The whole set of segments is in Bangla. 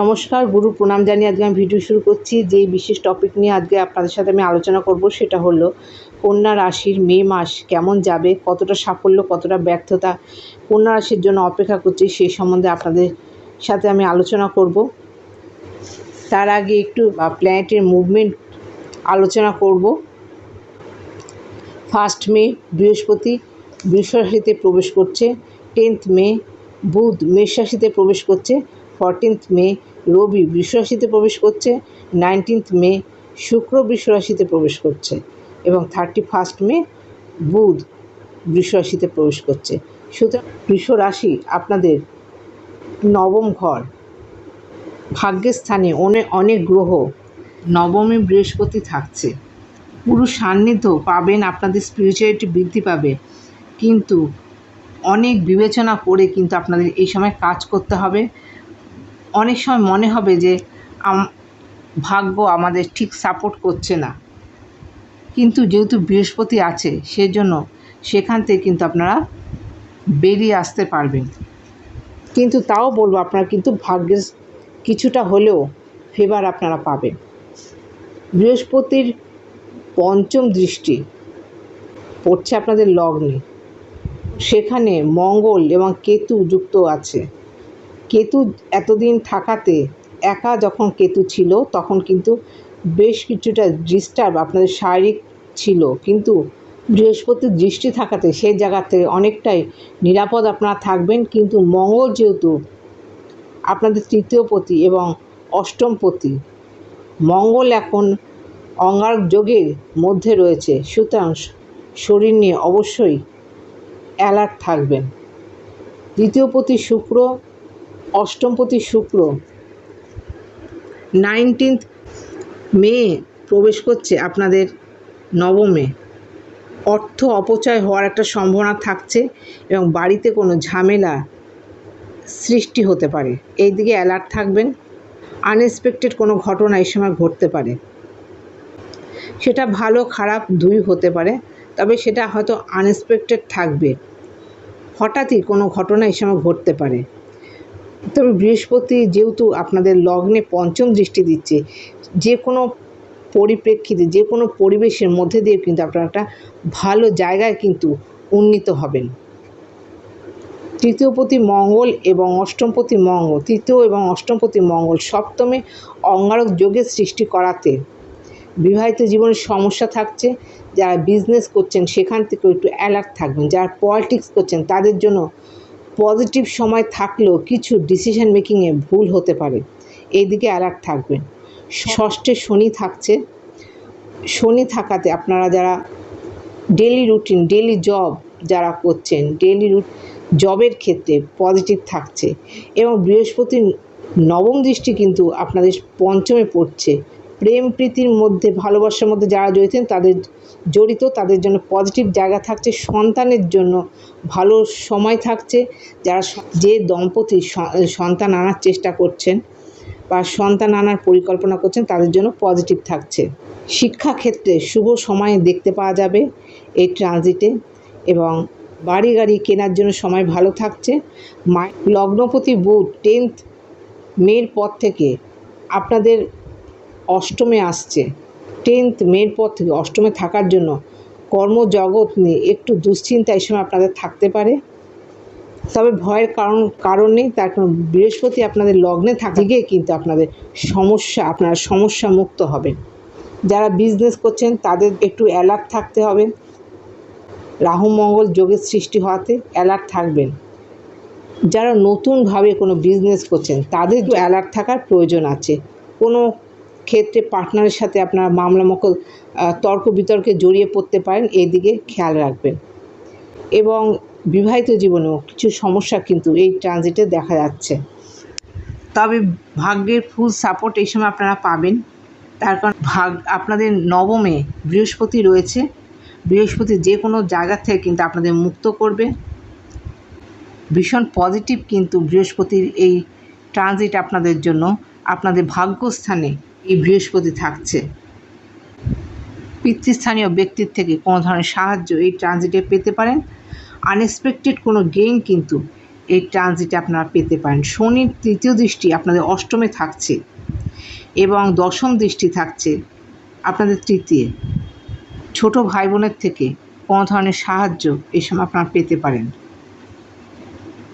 নমস্কার, গুরু প্রণাম জানিয়ে আজকে আমি ভিডিও শুরু করছি। যে বিশেষ টপিক নিয়ে আজকে আপনাদের সাথে আমি আলোচনা করব সেটা হলো, কন্যা রাশির মে মাস কেমন যাবে, কতটা সাফল্য, কতটা ব্যর্থতা কন্যা রাশির জন্য অপেক্ষা করছি সেই সম্বন্ধে আপনাদের সাথে আমি আলোচনা করব। তার আগে একটু প্ল্যানেটের মুভমেন্ট আলোচনা করব। ফার্স্ট মে বৃহস্পতি রাশিতে প্রবেশ করছে। টেন্থ মে বুধ মেষ রাশিতে প্রবেশ করছে। ফরটিন্থ মে রবি বৃষ রাশিতে প্রবেশ করছে নাইনটিন্থ মে শুক্র বৃষ রাশিতে প্রবেশ করছে এবং থার্টি ফার্স্ট মে বুধ বৃষ রাশিতে প্রবেশ করছে। সুতরাং বৃষ রাশি আপনাদের নবম ঘর, ভাগ্যের স্থানে অনেক অনেক গ্রহ নবমে বৃহস্পতি থাকছে। পুরুষ সান্নিধ্য পাবেন, আপনাদের স্পিরিচুয়ালিটি বৃদ্ধি পাবে। কিন্তু অনেক বিবেচনা করে কিন্তু আপনাদের এই সময় কাজ করতে হবে। অনেক সময় মনে হবে যে ভাগ্য আমাদের ঠিক সাপোর্ট করছে না। কিন্তু যেহেতু বৃহস্পতি আছে, সেজন্য সেখান থেকে কিন্তু আপনারা বেরিয়ে আসতে পারবেন। কিন্তু তাও বলব, আপনারা কিন্তু ভাগ্যের কিছুটা হলেও ফেভার আপনারা পাবেন। বৃহস্পতির পঞ্চম দৃষ্টি পড়ছে আপনাদের লগ্নে। সেখানে মঙ্গল এবং কেতু যুক্ত আছে। কেতু এতদিন থাকাতে একা যখন কেতু ছিল, তখন কিন্তু বেশ কিছুটা ডিস্টার্ব আপনাদের শারীরিক ছিল। কিন্তু বৃহস্পতির দৃষ্টি থাকাতে সেই জায়গা থেকে অনেকটাই নিরাপদ আপনারা থাকবেন। কিন্তু মঙ্গল যেহেতু আপনাদের তৃতীয় পতি এবং অষ্টম পতি, মঙ্গল এখন অঙ্গার যোগের মধ্যে রয়েছে। সুতরাং শরীর নিয়ে অবশ্যই অ্যালার্ট থাকবেন। দ্বিতীয় পতি শুক্র অষ্টমপতি শুক্র নাইনটিন্থ মে প্রবেশ করছে আপনাদের নবমে। অর্থ অপচয় হওয়ার একটা সম্ভাবনা থাকছে এবং বাড়িতে কোনো ঝামেলা সৃষ্টি হতে পারে। এই দিকে অ্যালার্ট থাকবেন আনএক্সপেক্টেড কোনো ঘটনা এই সময় ঘটতে পারে। সেটা ভালো, খারাপ দুই হতে পারে, তবে সেটা হয়তো আনএক্সপেক্টেড থাকবে। হঠাৎই কোনো ঘটনা এই সময় ঘটতে পারে। তবে বৃহস্পতি যেহেতু আপনাদের লগ্নে পঞ্চম দৃষ্টি দিচ্ছে, যে কোনো পরিপ্রেক্ষিতে, যে কোনো পরিবেশের মধ্যে দিয়ে কিন্তু আপনারা একটা ভালো জায়গায় কিন্তু উন্নীত হবেন। তৃতীয়পতি মঙ্গল এবং অষ্টমপতি মঙ্গল, তৃতীয় এবং অষ্টমপতি মঙ্গল সপ্তমে অঙ্গারক যোগের সৃষ্টি করাতে বিবাহিত জীবনের সমস্যা থাকছে, যারা বিজনেস করছেন সেখান থেকে একটু অ্যালার্ট থাকবেন, যারা পলিটিক্স করছেন তাদের জন্য পজিটিভ সময় থাকলেও কিছু ডিসিশন মেকিংয়ে ভুল হতে পারে। এই দিকে অ্যালার্ট থাকবেন ষষ্ঠে শনি থাকছে। শনি থাকাতে আপনারা যারা ডেলি রুটিন ডেলি জব যারা করছেন ডেলি রুট জবের ক্ষেত্রে পজিটিভ থাকছে। এবং বৃহস্পতির নবম দৃষ্টি কিন্তু আপনাদের পঞ্চমে পড়ছে। প্রেম প্রীতির মধ্যে, ভালোবাসার মধ্যে যারা জড়িত তাদের জড়িত, তাদের জন্য পজিটিভ জায়গা থাকছে, সন্তানের জন্য ভালো সময় থাকছে, যারা যে দম্পতি সন্তান আনার চেষ্টা করছেন বা সন্তান আনার পরিকল্পনা করছেন, তাদের জন্য পজিটিভ থাকছে। শিক্ষাক্ষেত্রে শুভ সময় দেখতে পাওয়া যাবে এই ট্রানজিটে এবং বাড়ি গাড়ি কেনার জন্য সময় ভালো থাকছে। লগ্নপতি বুধ টেন্থ মের পর থেকে আপনাদের অষ্টমে আসছে। টেন্থ মের পর থেকে অষ্টমে থাকার জন্য কর্মজগৎ নিয়ে একটু দুশ্চিন্তা এই সময় আপনাদের থাকতে পারে। তবে ভয়ের কারণ কারণ নেই, তার কারণ বৃহস্পতি আপনাদের লগ্নে থাকে কিন্তু আপনাদের সমস্যা, আপনারা সমস্যা মুক্ত হবেন। যারা বিজনেস করছেন, তাদের একটু অ্যালার্ট থাকতে হবে। রাহু, মঙ্গল, যোগের সৃষ্টি হওয়াতে অ্যালার্ট থাকবেন। যারা নতুনভাবে কোনো বিজনেস করছেন, তাদের অ্যালার্ট থাকার প্রয়োজন আছে। কোনো ক্ষেত্রে পার্টনারের সাথে আপনারা মামলা মকল তর্ক বিতর্কে জড়িয়ে পড়তে পারেন এই দিকে খেয়াল রাখবেন। এবং বিবাহিত জীবনেও কিছু সমস্যা কিন্তু এই ট্রানজিটে দেখা যাচ্ছে। তবে ভাগ্যের ফুল সাপোর্ট এই সময় আপনারা পাবেন। তার কারণ ভাগ আপনাদের নবমে বৃহস্পতি রয়েছে। বৃহস্পতি যে কোনো জায়গা থেকে কিন্তু আপনাদের মুক্ত করবে। ভীষণ পজিটিভ কিন্তু বৃহস্পতির এই ট্রানজিট আপনাদের জন্য, আপনাদের ভাগ্যস্থানে এই বৃহস্পতি থাকছে। পিতৃস্থানীয় ব্যক্তির থেকে কোনো ধরনের সাহায্য এই ট্রানজিটে পেতে পারেন। আনএক্সপেক্টেড কোনো গেইন কিন্তু এই ট্রানজিটে আপনারা পেতে পারেন। শনির তৃতীয় দৃষ্টি আপনাদের অষ্টমে থাকছে এবং দশম দৃষ্টি থাকছে আপনাদের তৃতীয়। ছোট ভাই বোনের থেকে কোনো ধরনের সাহায্য এই সময় আপনারা পেতে পারেন।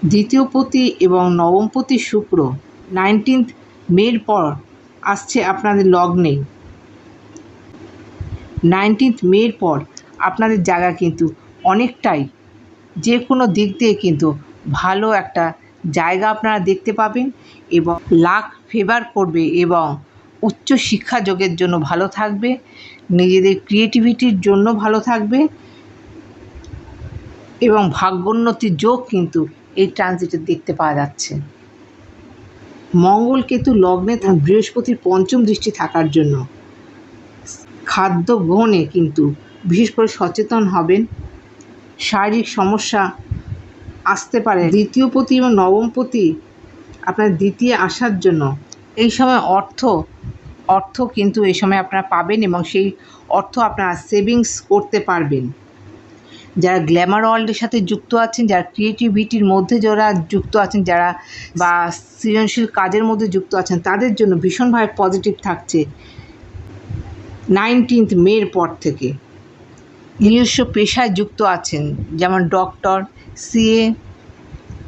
দ্বিতীয় পতি এবং নবমপতি শুক্র নাইনটিন্থ মের পর আসছে আপনাদের লগ্নে। নাইনটিন্থ মের পর আপনাদের জায়গা কিন্তু অনেকটাই যে কোনো দিক দিয়ে কিন্তু ভালো একটা জায়গা আপনারা দেখতে পাবেন এবং লাক ফেভার করবে এবং উচ্চ শিক্ষা যোগের জন্য ভালো থাকবে, নিজেদের ক্রিয়েটিভিটির জন্য ভালো থাকবে এবং ভাগ্যোন্নতির যোগ কিন্তু এই ট্রানজিটে দেখতে পাওয়া যাচ্ছে। মঙ্গল কেতু লগ্নে তার বৃহস্পতির পঞ্চম দৃষ্টি থাকার জন্য। খাদ্য গ্রহণে কিন্তু বিশেষ করে সচেতন হবেন। শারীরিক সমস্যা আসতে পারে। দ্বিতীয় পতি এবং নবম পতি আপনার দ্বিতীয় আসার জন্য। এই সময় অর্থ অর্থ কিন্তু এই সময় আপনারা পাবেন এবং সেই অর্থ আপনারা সেভিংস করতে পারবেন। যারা গ্ল্যামার ওয়ার্ল্ডের সাথে যুক্ত আছেন, যারা ক্রিয়েটিভিটির মধ্যে যারা যুক্ত আছেন, যারা বা সৃজনশীল কাজের মধ্যে যুক্ত আছেন, তাদের জন্য ভীষণভাবে পজিটিভ থাকছে নাইনটিন্থ মের পর থেকে। নিজস্ব পেশায় যুক্ত আছেন, যেমন ডক্টর সিএ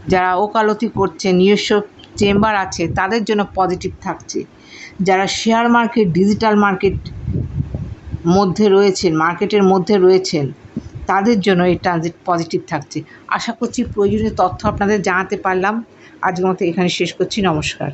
যারা ওকালতি করছে নিজস্ব চেম্বার আছে, তাদের জন্য পজিটিভ থাকছে। যারা শেয়ার মার্কেট ডিজিটাল মার্কেট মধ্যে রয়েছেন মার্কেটের মধ্যে রয়েছেন তাদের জন্য এই ট্রানজিট পজিটিভ থাকছে। আশা করছি প্রয়োজনীয় তথ্য আপনাদের জানাতে পারলাম। আজকের মতো এখানে শেষ করছি। নমস্কার।